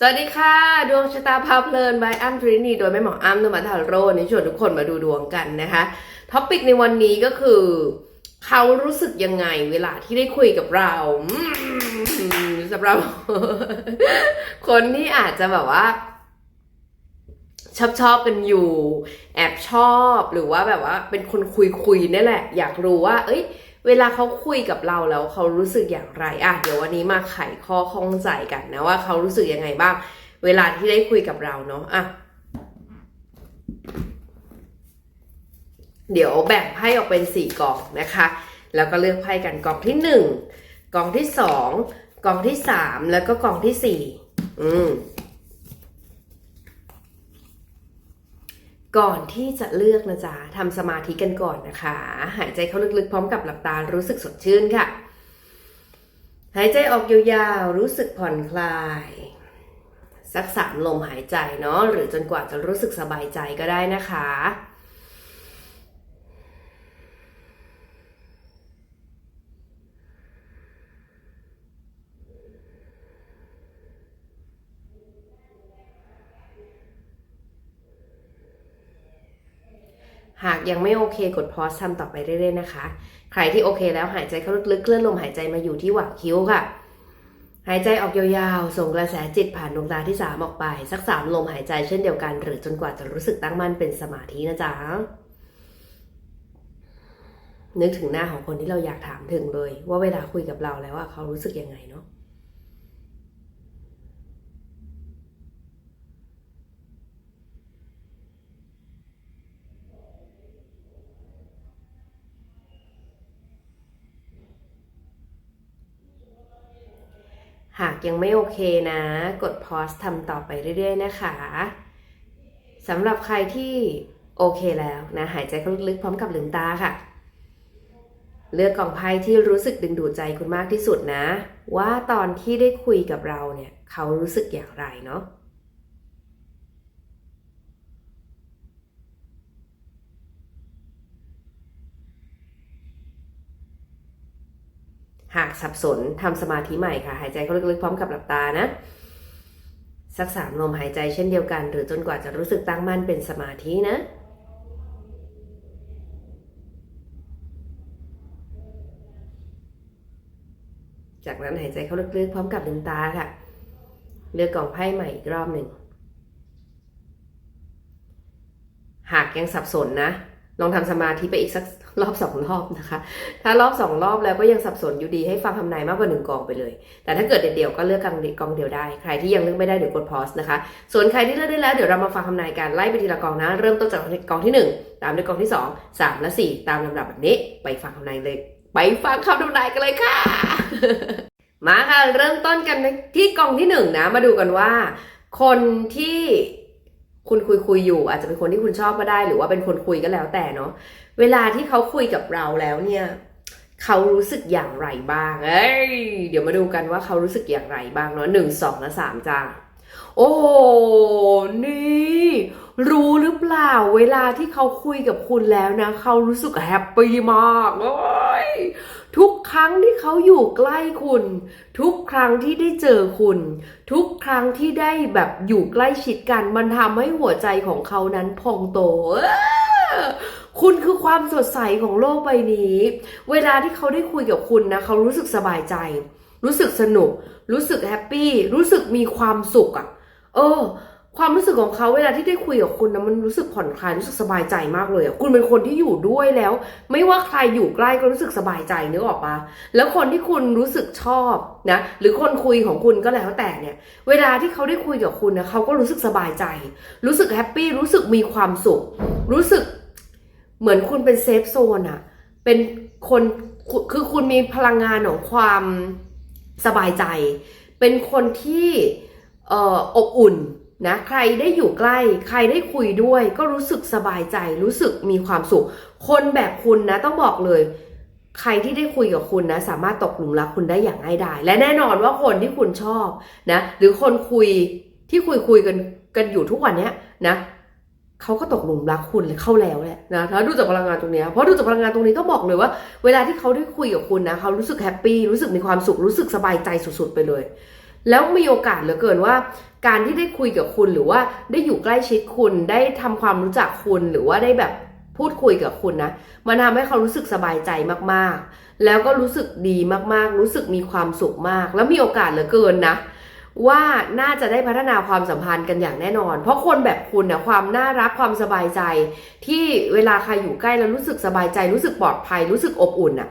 สวัสดีค่ะ ดวงชะตาพาเพลินบายอ้ำทรินีโดยแม่หมออ้ำนมาทาโร่นี่ชวนทุกคนมาดูดวงกันนะคะท็อปิกในวันนี้ก็คือ เขารู้สึกยังไงเวลาที่ได้คุยกับเราสำหรับคนที่อาจจะแบบว่า ชอบชอบกันอยู่ แอบชอบหรือว่าแบบว่า เป็นคนคุยคุยๆนี่แหละ อยากรู้ว่า เอ้ย เวลาเขาคุยกับเราแล้วเขารู้สึกอย่างไรอะเดี๋ยววันนี้มาไขข้อข้องใจกันนะว่าเขารู้สึกยังไงบ้าง เวลาที่ได้คุยกับเราเนาะอะเดี๋ยวแบ่งไพ่ออกเป็นสี่กองนะคะ แล้วก็เลือกไพ่กันกล่องที่หนึ่งกองที่สองกองที่สามแล้วก็กล่องที่สี่อืม ก่อนที่จะเลือกนะจ๊ะทำสมาธิกันก่อนนะคะ หายใจเข้าลึกๆพร้อมกับหลับตารู้สึกสดชื่นค่ะ หายใจออกยาวๆรู้สึกผ่อนคลาย สักสามลมหายใจเนาะหรือจนกว่าจะรู้สึกสบายใจก็ได้นะคะ หากยังไม่โอเคกดพอสทำต่อไปเรื่อยๆนะคะ ใครที่โอเคแล้วหายใจเข้าลึกๆเคลื่อนลมหายใจมาอยู่ที่หว่างคิ้วค่ะ หายใจออกยาวๆ ส่งกระแสจิตผ่านดวงตาที่ 3 ออกไป สักสามลมหายใจเช่นเดียวกัน หรือจนกว่าจะรู้สึกตั้งมั่นเป็นสมาธินะจ๊ะนึกถึงหน้าของคนที่เราอยากถามถึงเลย ว่าเวลาคุยกับเราแล้วว่าเขารู้สึกยังไงเนาะ หากยังไม่โอเคนะ กดพอสทำต่อไปเรื่อย ๆ นะคะสำหรับใครที่โอเคแล้วนะ หายใจเข้าลึกๆพร้อมกับลืมตาค่ะ เลือกกองไพ่ที่รู้สึกดึงดูดใจคุณมากที่สุดนะ ว่าตอนที่ได้คุยกับเราเนี่ย เขารู้สึกอย่างไรเนาะ หากสับสนทำสมาธิใหม่ค่ะ หายใจเข้าลึกๆพร้อมกับหลับตานะ สักสามลมหายใจเช่นเดียวกัน หรือจนกว่าจะรู้สึกตั้งมั่นเป็นสมาธินะจากนั้นหายใจเข้าลึกๆ พร้อมกับลืมตาค่ะ เลือกกล่องไพ่ใหม่อีกรอบหนึ่ง หากยังสับสนนะ ลองทำสมาธิไปอีกสักรอบสองรอบนะคะ ถ้ารอบสองรอบแล้วก็ยังสับสนอยู่ดีให้ฟังคำนายมากกว่าหนึ่งกองไปเลย แต่ถ้าเกิดเดี่ยวๆก็เลือกกองกองเดียวได้ ใครที่ยังเลือกไม่ได้เดี๋ยวกดพอสนะคะ ส่วนใครที่เลือกได้แล้วเดี๋ยวเรามาฟังคำนายกันไล่ไปทีละกองนะ เริ่มต้นจากกองที่หนึ่งตามด้วยกองที่สองสามและสี่ตามลำดับแบบนี้ ไปฟังคำนายเลย ไปฟังคำทำนายกันเลยค่ะ มาค่ะเริ่มต้นกันที่กองที่หนึ่งนะมาดูกันว่า คนที่ คุณคุยคุยอยู่ อาจจะเป็นคนที่คุณชอบก็ได้ หรือว่าเป็นคนคุยก็แล้วแต่เนาะเวลาที่เขาคุยกับเราแล้วเนี่ยเขารู้สึกอย่างไรบ้าง เอ้ย เดี๋ยวมาดูกันว่าเขารู้สึกอย่างไรบ้างเนาะหนึ่งสองและสามจ้าโอ้นี่ รู้หรือเปล่า เวลาที่เขาคุยกับคุณแล้วนะ เขารู้สึกแฮปปี้มาก โอ้ย ทุกครั้งที่เขาอยู่ใกล้คุณ ทุกครั้งที่ได้เจอคุณ ทุกครั้งที่ได้แบบอยู่ใกล้ชิดกัน มันทำให้หัวใจของเขานั้นพองโตคุณคือความสดใสของโลกใบนี้ เวลาที่เขาได้คุยกับคุณนะเขารู้สึกสบายใจ รู้สึกสนุก รู้สึกแฮปปี้ รู้สึกมีความสุขอะ่ะ เออ ความรู้สึกของเขาเวลาที่ได้คุยกับคุณนะมันรู้สึกผ่อนคลายรู้สึกสบายใจมากเลยอะคุณเป็นคนที่อยู่ด้วยแล้ว ไม่ว่าใครอยู่ใกล้ก็รู้สึกสบายใจนึกออกปะแล้วคนที่คุณรู้สึกชอบนะหรือคนคุยของคุณก็แล้วแต่เนี่ย เวลาที่เขาได้คุยกับคุณนะเขาก็รู้สึกสบายใจ รู้สึกแฮปปี้รู้สึกมีความสุข รู้สึกเหมือนคุณเป็นเซฟโซนอะเป็นคนคือคุณมีพลังงานของความสบายใจ เป็นคนที่อออบอุ่น นะใครได้อยู่ใกล้ ใครได้คุยด้วย ก็รู้สึกสบายใจรู้สึกมีความสุข คนแบบคุณนะต้องบอกเลย ใครที่ได้คุยกับคุณนะ สามารถตกหลุมรักคุณได้อย่างง่ายดายและแน่นอนว่าคนที่คุณชอบนะหรือคนคุยที่คุยคุยกันกันอยู่ทุกวันเนี้ยนะเขาก็ตกหลุมรักคุณเลยเข้าแล้วแหละนะถ้าดูจากพลังงานตรงนี้เพราะดูจากพลังงานตรงนี้ต้องบอกเลยว่า เวลาที่เขาได้คุยกับคุณนะเขารู้สึกแฮปปี้รู้สึกมีความสุขรู้สึกสบายใจสุดๆไปเลย แล้วมีโอกาสเหลือเกินว่า การที่ได้คุยกับคุณหรือว่าได้อยู่ใกล้ชิดคุณได้ทำความรู้จักคุณหรือว่าได้แบบพูดคุยกับคุณนะ มันทำให้เขารู้สึกสบายใจมากๆ แล้วก็รู้สึกดีมากๆ รู้สึกมีความสุขมาก แล้วมีโอกาสเหลือเกินนะ ว่าน่าจะได้พัฒนาความสัมพันธ์กันอย่างแน่นอน เพราะคนแบบคุณนะความน่ารักความสบายใจ ที่เวลาใครอยู่ใกล้แล้วรู้สึกสบายใจ รู้สึกปลอดภัย รู้สึกอบอุ่นอะ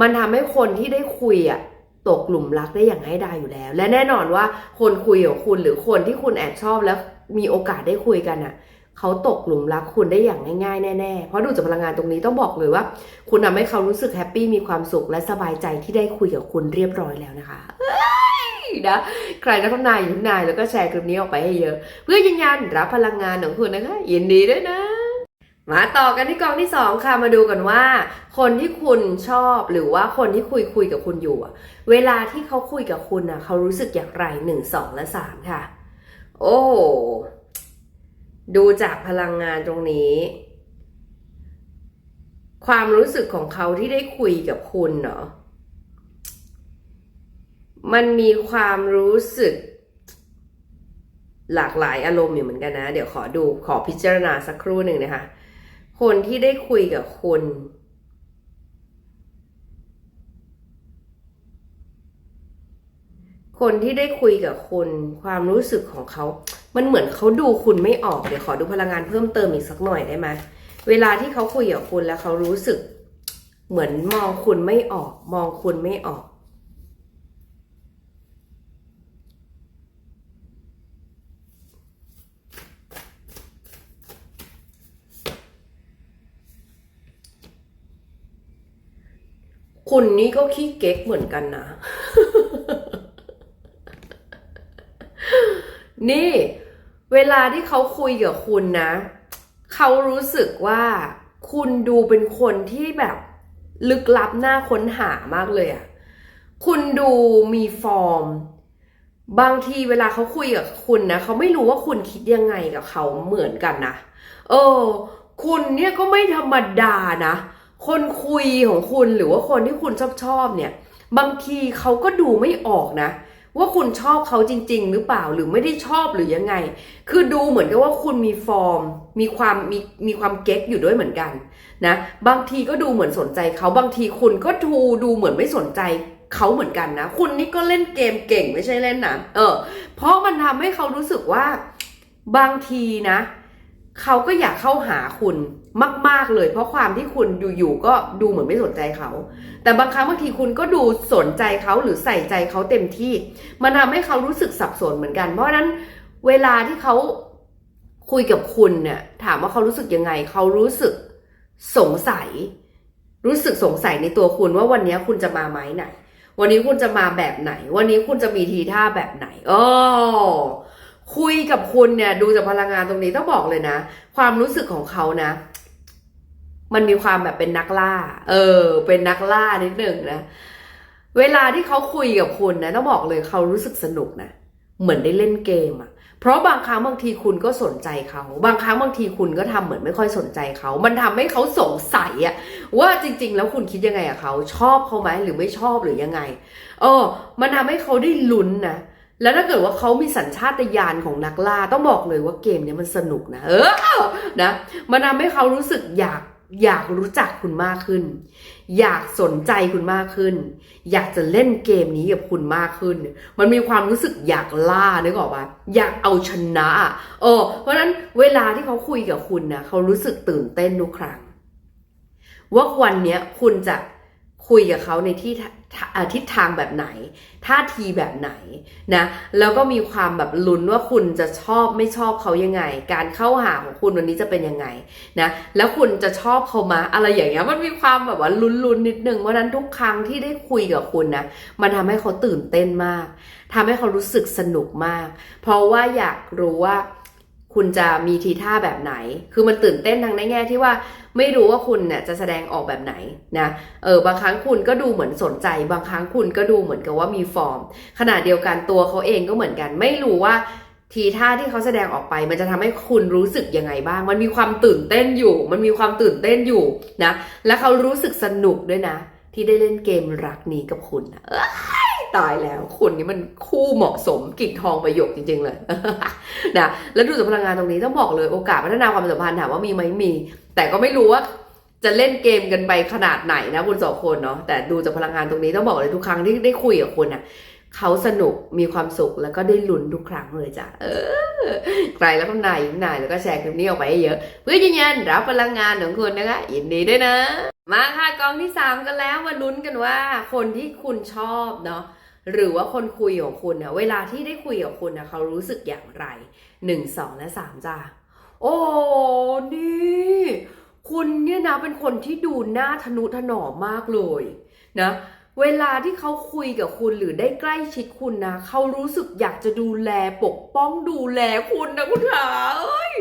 มันทำให้คนที่ได้คุยอะ ตกหลุมรักได้อย่างง่ายดายอยู่แล้ว และแน่นอนว่าคนคุยกับคุณหรือคนที่คุณแอบชอบแล้วมีโอกาสได้คุยกันอะเขาตกหลุมรักคุณได้อย่างง่ายๆ แน่ๆ เพราะดูจากพลังงานตรงนี้ต้องบอกเลยว่า คุณทำให้เขารู้สึกแฮปปี้มีความสุขและสบายใจที่ได้คุยกับคุณเรียบร้อยแล้วนะคะเอ้ยนะใครนักทำนายอยู่นายแล้วก็แชร์คลิปนี้ออกไปให้เยอะ เพื่อยืนยันรับพลังงานของคุณนะคะยินดีด้วยนะ มาต่อกันที่กองที่สองค่ะมาดูกันว่า คนที่คุณชอบหรือว่าคนที่คุยคุยกับคุณอยู่เวลาที่เขาคุยกับคุณอะเขารู้สึกอย่างไรหนึ่งสองและสามค่ะ โอ้ดูจากพลังงานตรงนี้ ความรู้สึกของเขาที่ได้คุยกับคุณเนาะมันมีความรู้สึกหลากหลายอารมณ์อยู่เหมือนกันนะ เดี๋ยวขอดูขอพิจารณาสักครู่หนึ่งนะคะ คนที่ได้คุยกับคุณ คนที่ได้คุยกับคุณ ความรู้สึกของเขา มันเหมือนเขาดูคุณไม่ออกเดี๋ยวขอดูพลังงานเพิ่มเติมอีกสักหน่อยได้ไหมเวลาที่เขาคุยกับคุณแล้วเขารู้สึก เหมือนมองคุณไม่ออก มองคุณไม่ออก คุณนี่ก็ขี้เก๊กเหมือนกันนะ นี่ เวลาที่เขาคุยกับคุณนะ เขารู้สึกว่าคุณดูเป็นคนที่แบบลึกลับหน่าค้นหามากเลยอะคุณดูมีฟอร์ม บางทีเวลาเขาคุยกับคุณนะเขาไม่รู้ว่าคุณคิดยังไงกับเขาเหมือนกันนะ เออ คุณเนี่ยก็ไม่ธรรมดานะ คนคุยของคุณหรือว่าคนที่คุณชอบชอบเนี่ย บางทีเขาก็ดูไม่ออกนะ ว่าคุณชอบเขาจริง ๆ หรือเปล่าหรือไม่ได้ชอบหรือยังไง คือดูเหมือนกับว่าคุณมีฟอร์ม มีความมีมีความเก๊กอยู่ด้วยเหมือนกันนะบางทีก็ดูเหมือนสนใจเขาบางทีคุณก็ทูดูเหมือนไม่สนใจเขาเหมือนกันนะ คุณนี่ก็เล่นเกมเก่งไม่ใช่เล่นนะเออ เพราะมันทำให้เขารู้สึกว่าบางทีนะ เขาก็อยากเข้าหาคุณ มาก ๆ เลย เพราะความที่คุณอยู่ๆก็ดูเหมือนไม่สนใจเขา แต่บางครั้งบางทีคุณก็ดูสนใจเขาหรือใส่ใจเขาเต็มที่ มันทำให้เขารู้สึกสับสนเหมือนกัน เพราะฉะนั้นเวลาที่เขาคุยกับคุณเนี่ยถามว่าเขารู้สึกยังไง เขารู้สึกสงสัย รู้สึกสงสัยในตัวคุณว่าวันนี้คุณจะมาไหมไหน วันนี้คุณจะมาแบบไหน วันนี้คุณจะมีทีท่าแบบไหนอ๋อคุยกับคุณเนี่ยดูจากพลังงานตรงนี้ต้องบอกเลยนะ ความรู้สึกของเขานะ มันมีความแบบเป็นนักล่า เออ เป็นนักล่านิดหนึ่งนะ เวลาที่เขาคุยกับคุณนะต้องบอกเลยเขารู้สึกสนุกนะ เหมือนได้เล่นเกมอะเพราะบางครั้งบางทีคุณก็สนใจเขา บางครั้งบางทีคุณก็ทำเหมือนไม่ค่อยสนใจเขา มันทำให้เขาสงสัยอะว่าจริง ๆ แล้วคุณคิดยังไงกับเขา ชอบเขาไหมหรือไม่ชอบหรือยังไง เออ มันทำให้เขาได้ลุ้นนะ แล้วถ้าเกิดว่าเขามีสัญชาตญาณของนักล่า ต้องบอกเลยว่าเกมเนี้ยมันสนุกนะ เออ นะ มันทำให้เขารู้สึกอยาก อยากรู้จักคุณมากขึ้น อยากสนใจคุณมากขึ้น อยากจะเล่นเกมนี้กับคุณมากขึ้น มันมีความรู้สึกอยากล่านึกออกปะอยากเอาชนะเออเพราะนั้นเวลาที่เขาคุยกับคุณนะเขารู้สึกตื่นเต้นทุกครั้งว่าวันนี้คุณจะ คุยกับเขาในที่ทิศทางแบบไหน ท่าทีแบบไหนนะ แล้วก็มีความแบบลุ้นว่าคุณจะชอบไม่ชอบเขายังไง การเข้าหาของคุณวันนี้จะเป็นยังไงนะ แล้วคุณจะชอบเขามาอะไรอย่างเงี้ย มันมีความแบบว่าลุ้นๆนิดนึง เพราะฉะนั้นทุกครั้งที่ได้คุยกับคุณนะ มันทำให้เขาตื่นเต้นมากทำให้เขารู้สึกสนุกมาก เพราะว่าอยากรู้ว่า คุณจะมีทีท่าแบบไหน คือมันตื่นเต้นทางในแง่ที่ว่าไม่รู้ว่าคุณเนี่ยจะแสดงออกแบบไหนนะ เออบางครั้งคุณก็ดูเหมือนสนใจ บางครั้งคุณก็ดูเหมือนกับว่ามีฟอร์ม ขณะเดียวกันตัวเขาเองก็เหมือนกัน ไม่รู้ว่าทีท่าที่เขาแสดงออกไป มันจะทำให้คุณรู้สึกยังไงบ้าง มันมีความตื่นเต้นอยู่ มันมีความตื่นเต้นอยู่นะ และเขารู้สึกสนุกด้วยนะ ที่ได้เล่นเกมรักนี้กับคุณนะเตายแล้วคุณนี่มันคู่เหมาะสมกิ่งทองประโยคจริง ๆ เลยนะแล้วดูจากพลังงานตรงนี้ต้องบอกเลยโอกาสพัฒนาความสัมพันธ์ถามว่ามีไหมมี แต่ก็ไม่รู้ว่าจะเล่นเกมกันไปขนาดไหนนะคุณสองคนเนาะแต่ดูจากพลังงานตรงนี้ต้องบอกเลยทุกครั้งที่ได้คุยกับคุณอะเขาสนุกมีความสุขแล้วก็ได้ลุ้นทุกครั้งเลยจ้ะเออใครแล้วก็นายนายแล้วก็แชร์คลิปนี้ออกไปให้เยอะ เพื่อยืนยันรับพลังงานของคุณนะคะยินดีด้วยนะ มาค่ะกองที่สามกันแล้วมาลุ้นกันว่า คนที่คุณชอบเนาะ หรือว่าคนคุยของคุณเน่ะเวลาที่ได้คุยกับคุณนะเขารู้สึกอย่างไรหนึ่งสองและสามจ้าโอ้นี่คุณเนี่ยนะเป็นคนที่ดูหน้าทนุถนอมมากเลยนะ เวลาที่เขาคุยกับคุณหรือได้ใกล้ชิดคุณนะเขารู้สึกอยากจะดูแลปกป้องดูแลคุณนะคุณขาเอ้ย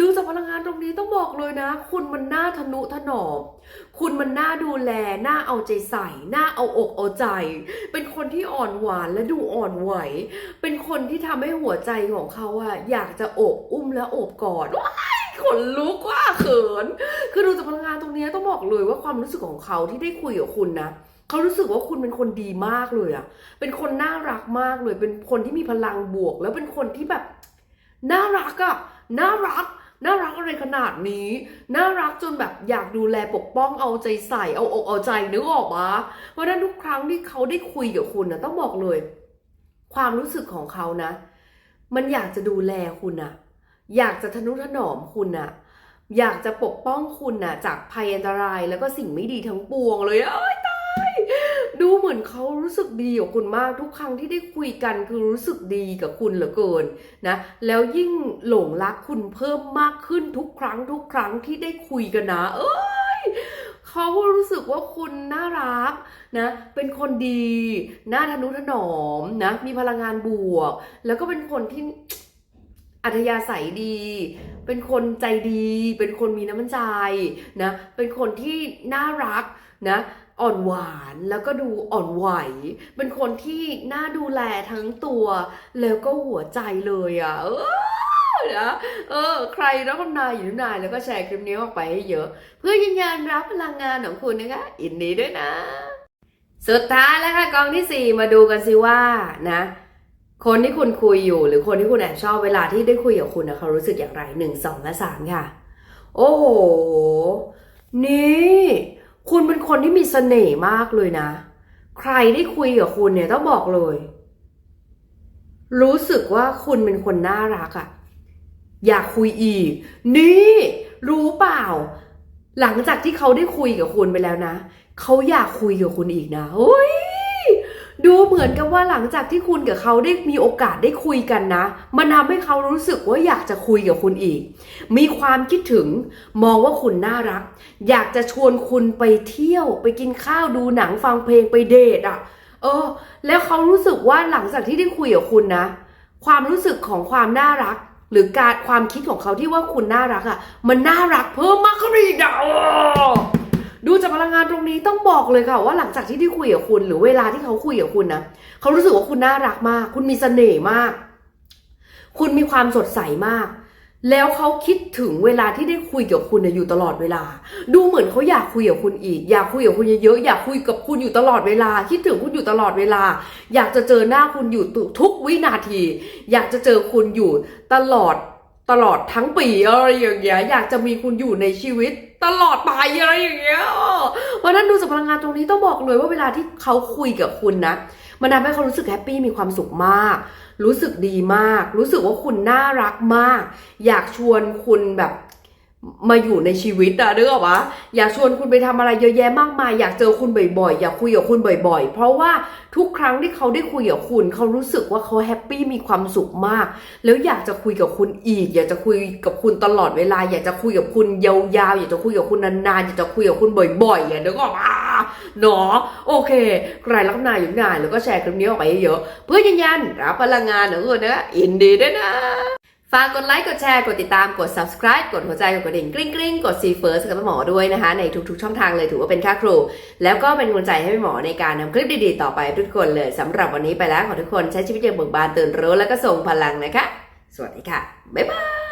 ดูจากพลังงานตรงนี้ต้องบอกเลยนะ คุณมันน่าทนุถนอมคุณมันน่าดูแลน่าเอาใจใส่น่าเอาอกเอาใจ เป็นคนที่อ่อนหวานและดูอ่อนไหว เป็นคนที่ทำให้หัวใจของเขาอะอยากจะโอบอุ้มและโอบกอดว้าย ขนลุกว่าเขิน คือดูจากพลังงานตรงนี้ต้องบอกเลยว่าความรู้สึกของเขาที่ได้คุยกับคุณนะเขารู้สึกว่าคุณเป็นคนดีมากเลยอะเป็นคนน่ารักมากเลย เป็นคนที่มีพลังบวก แล้วเป็นคนที่แบบน่ารักอะน่ารักน่ารักอะไรขนาดนี้ น่ารักจนแบบอยากดูแลปกป้องเอาใจใส่เอาอกเอาใจนึกออกปะเพราะฉะนั้นทุกครั้งที่เขาได้คุยกับคุณนะต้องบอกเลย ความรู้สึกของเขานะ มันอยากจะดูแลคุณอะ อยากจะทนุถนอมคุณอะอยากจะปกป้องคุณน่ะจากภัยอันตรายแล้วก็สิ่งไม่ดีทั้งปวงเลยเอ้ยตายดูเหมือนเขารู้สึกดีกับคุณมากทุกครั้งที่ได้คุยกันคือรู้สึกดีกับคุณเหลือเกินนะแล้วยิ่งหลงรักคุณเพิ่มมากขึ้นทุกครั้งทุกครั้งที่ได้คุยกันนะ เอ้ยเขารู้สึกว่าคุณน่ารักนะ เป็นคนดี น่าทนุถนอมนะ มีพลังงานบวก แล้วก็เป็นคนที่ อัธยาศัยดี เป็นคนใจดี เป็นคนมีน้ำใจนะ เป็นคนที่น่ารักนะ อ่อนหวานแล้วก็ดูอ่อนไหว เป็นคนที่น่าดูแลทั้งตัว แล้วก็หัวใจเลยอะ เออนะเออ ใครรับคำนายอยู่นายแล้วก็แชร์คลิปนี้ออกไปให้เยอะ เพื่อยืนยันรับพลังงานของคุณนะคะ อินดีด้วยนะ สุดท้ายแล้วค่ะกองที่สี่มาดูกันสิว่านะ คนที่คุณคุยอยู่หรือคนที่คุณแอบชอบเวลาที่ได้คุยกับคุณนะเขารู้สึกอย่างไรหนึ่งสองและสามค่ะ โอ้โห นี่ คุณเป็นคนที่มีเสน่ห์มากเลยนะ ใครได้คุยกับคุณเนี่ยต้องบอกเลย รู้สึกว่าคุณเป็นคนน่ารักอะอยากคุยอีก นี่ รู้เปล่า หลังจากที่เขาได้คุยกับคุณไปแล้วนะ เขาอยากคุยกับคุณอีกนะเฮ้ย ดูเหมือนกับว่าหลังจากที่คุณกับเขาได้มีโอกาสได้คุยกันนะ มันทำให้เขารู้สึกว่าอยากจะคุยกับคุณอีก มีความคิดถึงมองว่าคุณน่ารัก อยากจะชวนคุณไปเที่ยว ไปกินข้าวดูหนังฟังเพลงไปเดทอะ เออ แล้วเขารู้สึกว่าหลังจากที่ได้คุยกับคุณนะ ความรู้สึกของความน่ารัก หรือการความคิดของเขาที่ว่าคุณน่ารักอะ มันน่ารักเพิ่มมากขึ้นอีกนะ ดูจากพลังงานตรงนี้ต้องบอกเลยค่ะว่าหลังจากที่ได้คุยกับคุณ หรือเวลาที่เขาคุยกับคุณนะเขารู้สึกว่าคุณน่ารักมาก คุณมีเสน่ห์มาก คุณมีความสดใสมาก แล้วเขาคิดถึงเวลาที่ได้คุยกับคุณอยู่ตลอดเวลา ดูเหมือนเขาอยากคุยกับคุณอีก อยากคุยกับคุณเยอะๆอยากคุยกับคุณอยู่ตลอดเวลา คิดถึงคุณอยู่ตลอดเวลา อยากจะเจอหน้าคุณอยู่ทุกวินาที อยากจะเจอคุณอยู่ตลอดตลอดทั้งปีอะไรอย่างเงี้ยอยากจะมีคุณอยู่ในชีวิต ตลอดไปอะไรอย่างเงี้ยเพราะฉะนั้นดูจากพลังงานตรงนี้ต้องบอกเลยว่าเวลาที่เขาคุยกับคุณนะมันทำให้เขารู้สึกแฮปปี้มีความสุขมาก รู้สึกดีมาก รู้สึกว่าคุณน่ารักมาก อยากชวนคุณแบบ มาอยู่ในชีวิตอะนึกออกปะอยากชวนคุณไปทำอะไรเยอะแยะมากมาย อยากเจอคุณบ่อยๆ อยากคุยกับคุณบ่อยๆ เพราะว่าทุกครั้งที่เขาได้คุยกับคุณ เขารู้สึกว่าเขาแฮปปี้มีความสุขมาก แล้วอยากจะคุยกับคุณอีก อยากจะคุยกับคุณตลอดเวลา อยากจะคุยกับคุณยาวๆ อยากจะคุยกับคุณนานๆ อยากจะคุยกับคุณบ่อยๆอะนึกออกปะเนาะโอเคใครรักนายอยู่นายแล้วก็แชร์คลิปนี้ออกไปเยอะๆเพื่อยืนยันรับพลังงานของคุณนะอินดีด้วยนะ ฝากกดไลค์ กดแชร์ กดติดตาม กด subscribe กดหัวใจ กดกระดิ่งกริ๊งกริ๊งกด see first กับหมอด้วยนะคะ ในทุกๆ ช่องทางเลยถือว่าเป็นค่าครู แล้วก็เป็นกำลังใจให้หมอในการนำคลิปดีๆ ต่อไปทุกคนเลยสำหรับวันนี้ไปแล้วขอทุกคนใช้ชีวิตอย่างเบิกบานตื่นรู้แล้วก็ส่งพลังนะคะ สวัสดีค่ะ บ๊ายบาย